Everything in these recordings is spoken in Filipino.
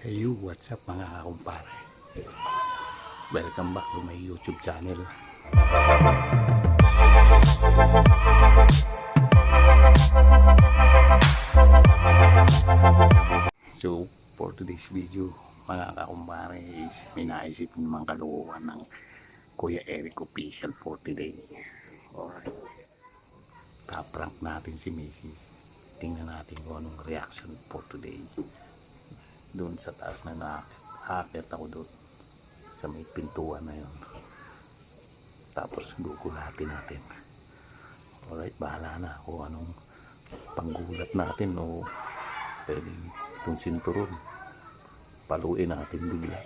Hey you, what's up mga kakumpare? Welcome back to my YouTube channel. So, for today's video, mga kakumpare, is may naisip naman kalukuhan ng Kuya Eric Official for today. Alright. Paprank natin si Mrs. Tingnan natin kung anong reaction for today doon sa taas na nakakit ako doon sa may pintuan na yun. Tapos gugulatin natin. Alright bahala na kung anong panggulat natin o pwedeng itong sinturon. Paluin natin bigla.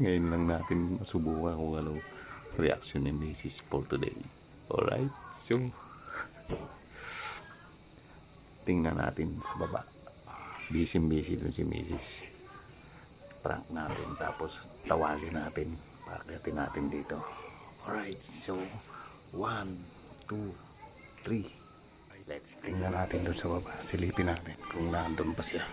Ngayon lang natin masubukan kung anong reaction ni Mrs. for today. Alright so tingnan natin sa baba busy busy dun si Mrs. prank natin tapos tawagin natin. Pakatin natin dito. Alright so 1 2 3 let's tingnan natin dun sa baba. Silipin natin kung nandun pa siya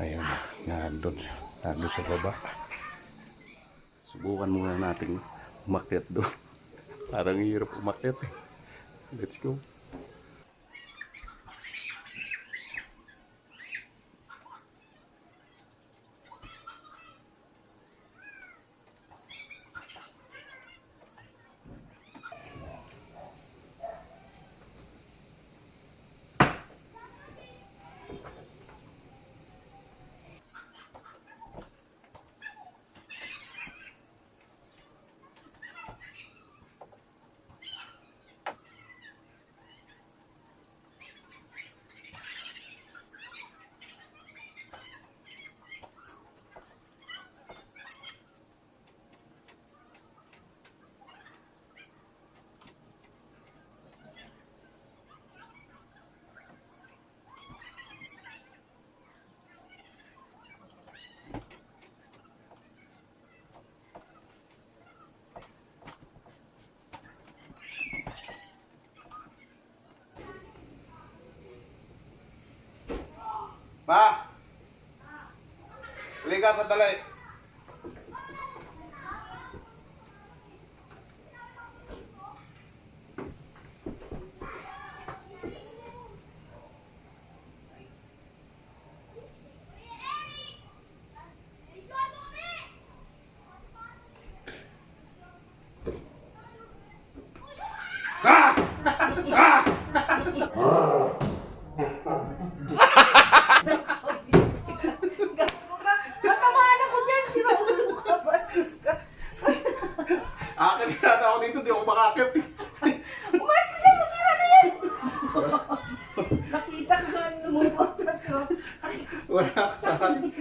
ayun nandun sa nandun sa baba. Subukan muna natin umakyat doon. Parang hirap umakyat eh. Let's go Ma! Halika sandali. Matamaan ako dyan, sira ulo ka, bastos ka. Akit na ako dito, di ako makakit. Umalis ka dyan, masira na yan. Nakita ka nga lumubutas, no? Wala ka sa akin.